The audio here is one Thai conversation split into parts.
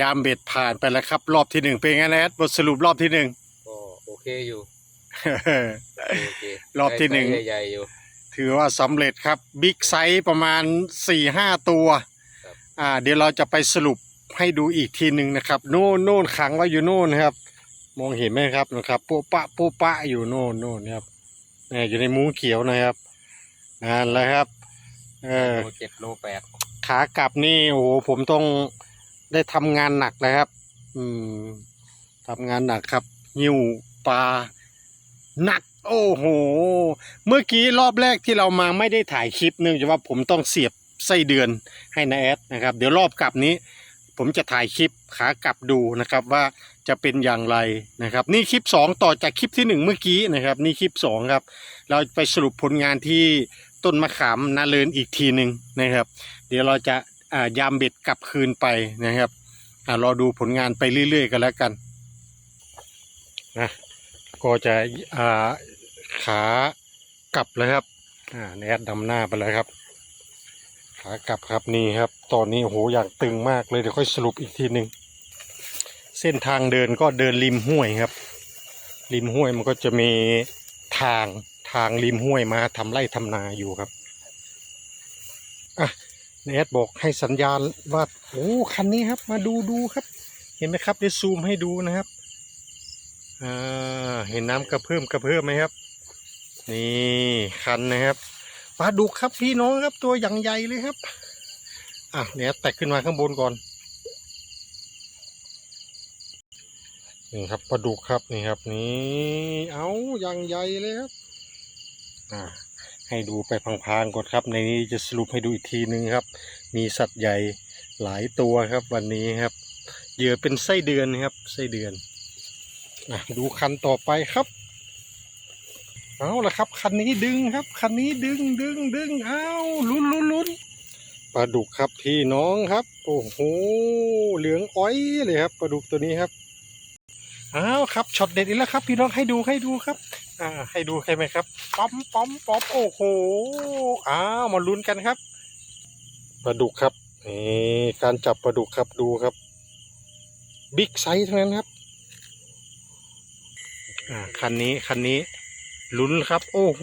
ยามเบ็ดผ่านไปแล้วครับ รอบที่หนึ่งเป็นไงนะแอดบทสรุปรอบที่หนึ่ง ก็โอเคอยู่โอเครอบที่หนึ่งได้ไซส์ใหญ่ๆอยู่ ถือว่าสำเร็จครับบิ๊กไซส์ประมาณ4ี่ห้าตัวครับ อ่า เดี๋ยวเราจะไปสรุปให้ดูอีกทีหนึ่งนะครับ โน่นโน่นขังไว้อยู่โน่นนะครับ มองเห็นไหมครับนะครับปูปะปูปะอยู่โน่นโน่นนะครับเนี่ยอยู่ในมุ้งเขียวนะครับนั่นแหละครับ เออ โลเจ็ดโลแปดขากลับนี่โอ้โหผมต้อง ได้ทำงานหนักเลยครับ อืมทำงานหนักครับหิ้วปลาหนัก โอ้โห เมื่อกี้รอบแรกที่เรามาไม่ได้ถ่ายคลิปเนื่องจากว่าผมต้องเสียบไส้เดือนให้นาแอดนะครับ เดี๋ยวรอบกลับนี้ ผมจะถ่ายคลิปขากลับดูนะครับว่าจะเป็นอย่างไรนะครับ นี่คลิปสองต่อจากคลิปที่หนึ่งเมื่อกี้นะครับ นี่คลิปสองครับ เราไปสรุปผลงานที่ต้นมะขามนาเลินอีกทีหนึ่งนะครับ เดี๋ยวเราจะ ยามเบ็ดกลับคืนไปนะครับรอดูผลงานไปเรื่อย ๆ กันแล้วกันนะก็จะาขากลับแล้วครับแอดดำหน้าไปแล้วครับขากลับครับนี่ครับ ตอนนี้โหอย่างตึงมากเลยเดี๋ยวค่อยสรุปอีกทีหนึ่งเส้นทางเดินก็เดินริมห้วยครับ ริมห้วยมันก็จะมีทางทางริมห้วยมาทำไร่ทำนาอยู่ครับะเนทบอกให้สัญญาณว่าโอ้คันนี้ครับ มาดูดูครับ เห็นไหมครับเดี๋ยวซูมให้ดูนะครับอ่าเห็นน้ำกระเพิ่อมกระเพิ่อมไหมครับ นี่คันนะครับปลาดุกครับพี่น้องครับตัวอย่างใหญ่เลยครับอะเนี่ยแตกขึ้นมาข้างบนก่อนนี่ครับปลาดุกครับนี่ครับนี่เอาอย่างใหญ่เลยครับอ่า ให้ดูไปพลางๆก่อนครับ ในนี้จะสรุปให้ดูอีกทีนึงครับ มีสัตว์ใหญ่หลายตัวครับ วันนี้ครับเหยื่อเป็นไส้เดือนครับไส้เดือนอะดูคันต่อไปครับเอาละครับ คันนี้ดึงครับ คันนี้ดึงดึงดึงเอาลุ้นลุ้นลุ้นปลาดุกครับพี่น้องครับ โอ้โหเหลืองอ้อยเลยครับปลาดุกตัวนี้ครับเอาครับช็อตเด็ดอีกแล้วครับ พี่น้องให้ดูให้ดูครับ อ่าให้ดูใช่ไหมครับป๊อมป๊อมป๊อมโอ้โหอ้าวมาลุ้นกันครับปลาดุกครับนี่การจับปลาดุกครับดูครับบิ๊กไซส์ทั้งนั้นครับอ่าคันนี้คันนี้ลุ้นครับ โอ้โห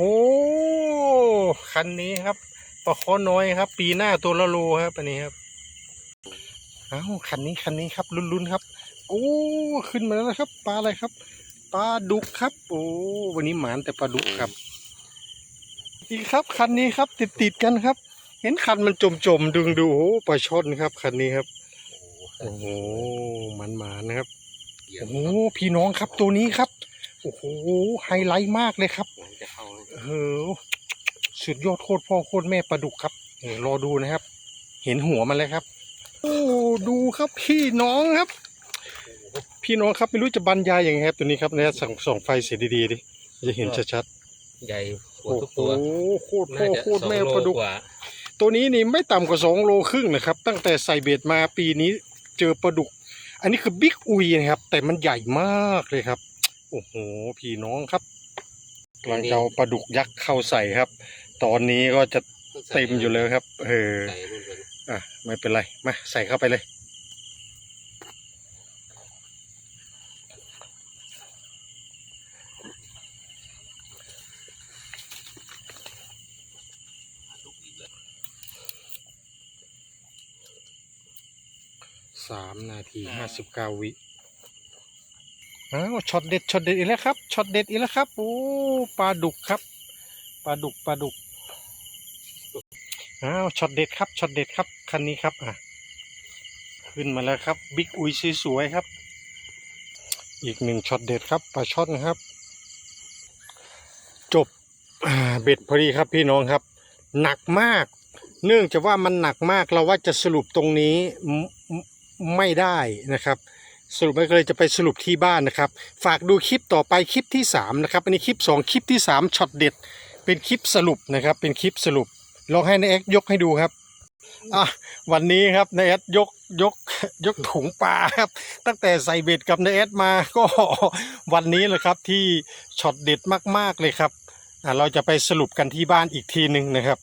คันนี้ครับปลาคอน้อยครับ ปีหน้าตัวละโลครับอันนี้ครับอ้าวคันนี้คันนี้ครับลุ้นๆครับ โอ้ขึ้นมาแล้วครับปลาอะไรครับ ปลาดุกครับ โอ้วันนี้หมานแต่ปลาดุกครับอีกครับคันนี้ครับ ติดติดๆกันครับ เห็นคันมันจมจมๆดึงดูโอ้ปลาช่อนครับคันนี้ครับโอ้โหมันหมานนะครับเหยียบโอ้โหพี่น้องครับตัวนี้ครับโอ้โหไฮไลท์มากเลยครับหลังจะเข้าเลยเออสุดยอดโคตรพ่อโคตรแม่ปลาดุกครับเออรอดูนะครับ เห็นหัวมันเลยครับ โอ้ดูครับพี่น้องครับ พี่น้องครับไม่รู้จะบรรยายยังไงครับตัวนี้ครับเนี่ยส่องส่องไฟเสียดีๆดิจะเห็นชัดใหญ่กๆว่าโอ้ทุกโหตัวโคตรพ่อน่าจะโคตรสองแม่โลปลาดุกกว่าตัวนี้นี่ไม่ต่ำกว่าสองโลครึ่งนะครับ ตั้งแต่ใส่เบ็ดมาปีนี้เจอปลาดุก อันนี้คือบิ๊กอุยนะครับ แต่มันใหญ่มากเลยครับโอ้โหพี่น้องครับกำลังจะเอาปลาดุกยักษ์เข้าใส่ครับ ตอนนี้ก็จะเต็มอยู่เลยครับ เออใส่รุ่นกันอะไม่เป็นไรมาใส่เข้าไปเลย สามนาทีห้าสิบเก้าวิอ้าวช็อตเด็ดช็อตเด็ดอีกแล้วครับช็อตเด็ดอีกแล้วครับโอ้ปลาดุกครับปลาดุกปลาดุกอ้าวช็อตเด็ดครับช็อตเด็ดครับคันนี้ครับอะขึ้นมาแล้วครับบิ๊กอุยสวยๆครับ อีกหนึ่งช็อตเด็ดครับปลาช่อนครับ จบอ่าเบ็ดพอดีครับพี่น้องครับ หนักมาก เนื่องจากว่ามันหนักมากเราว่าจะสรุปตรงนี้ ไม่ได้นะครับ สรุปไม่เลยจะไปสรุปที่บ้านนะครับ ฝากดูคลิปต่อไปคลิปที่สามนะครับอันนี้คลิปสองคลิปที่สามช็อตเด็ด เป็นคลิปสรุปนะครับ เป็นคลิปสรุปลองให้นายแอ็กยกให้ดูครับอะวันนี้ครับนายแอ็กยกยกยกถุงปลาครับ ตั้งแต่ใส่เบ็ดกับนายแอ็กมาก็วันนี้แหละครับที่ช็อตเด็ดมากๆเลยครับอะเราจะไปสรุปกันที่บ้านอีกทีหนึ่งนะครับ